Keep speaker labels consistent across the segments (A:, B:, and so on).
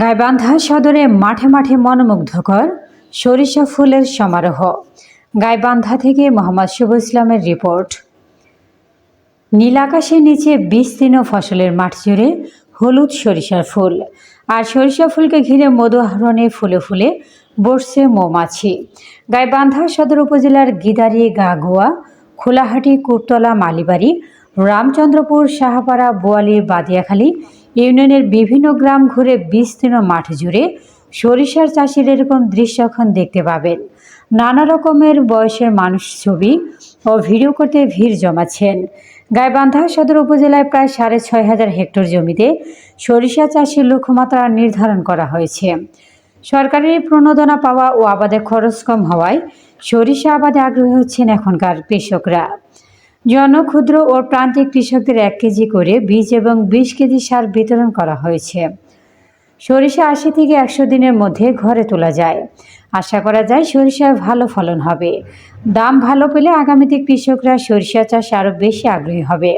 A: গাইবান্ধা সদরে মাঠে মাঠে মনোমুগ্ধকর সরিষা ফুলের সমারোহ। গাইবান্ধা থেকে মোহাম্মদ শুভ ইসলামের রিপোর্ট। নীল আকাশের নিচে বিস্তীর্ণ ফসলের মাঠ জুড়ে হলুদ সরিষার ফুল। আর সরিষা ফুলকে ঘিরে মধু আহরণে ফুলে ফুলে বসছে মৌমাছি। গাইবান্ধা সদর উপজেলার গিদারি গাগুয়া, খোলাহাটি কুরতলা মালিবাড়ি, রামচন্দ্রপুর সাহাপাড়া বোয়ালি, বাদিয়াখালী ইউনিয়নের বিভিন্ন গ্রাম ঘুরে বিস্তীর্ণ মাঠ জুড়ে সরিষার চাষির এরকম দৃশ্য এখন দেখতে পাবেন। নানা রকমের বয়সের মানুষ ছবি ও ভিডিও করতে ভিড় জমাচ্ছেন। গাইবান্ধা সদর উপজেলায় প্রায় সাড়ে ছয় হাজার হেক্টর জমিতে সরিষা চাষের লক্ষ্যমাত্রা নির্ধারণ করা হয়েছে। সরকারের প্রণোদনা পাওয়া ও আবাদে খরচ কম হওয়ায় সরিষা আবাদে আগ্রহী হচ্ছেন এখনকার কৃষকরা। জন ক্ষুদ্র ও প্রান্তিক কৃষকদের এক কেজি করে বীজ এবং বিশ কেজি সার বিতরণ করা হয়েছে। সরিষা আশি থেকে একশো দিনের মধ্যে ঘরে তোলা যায়। আশা করা যায় সরিষার ভালো ফলন হবে। দাম ভালো পেলে আগামীতে কৃষকরা সরিষা চাষ আরও বেশি আগ্রহী হবে।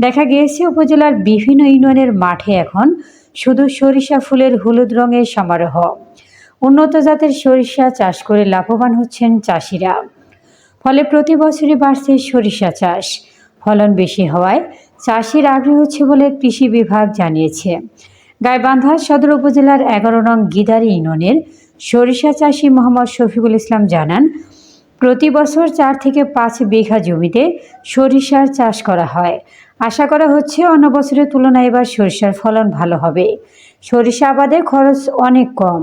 A: দেখা গিয়েছে উপজেলার বিভিন্ন ইউনিয়নের মাঠে এখন শুধু সরিষা ফুলের হলুদ রঙের সমারোহ। উন্নত জাতের সরিষা চাষ করে লাভবান হচ্ছেন চাষিরা। ফলে প্রতি বছরই বাড়ছে সরিষা চাষ। ফলন বেশি হওয়ায় চাষির আগ্রহ হচ্ছে বলে কৃষি বিভাগ জানিয়েছে। গাইবান্ধা সদর উপজেলার এগারো নং গিদারি ইউনিয়নের সরিষা চাষি মোহাম্মদ শফিকুল ইসলাম জানান, প্রতি বছর চার থেকে পাঁচ বিঘা জমিতে সরিষার চাষ করা হয়। আশা করা হচ্ছে অন্য বছরের তুলনায় এবার সরিষার ফলন ভালো হবে। সরিষা আবাদে খরচ অনেক কম।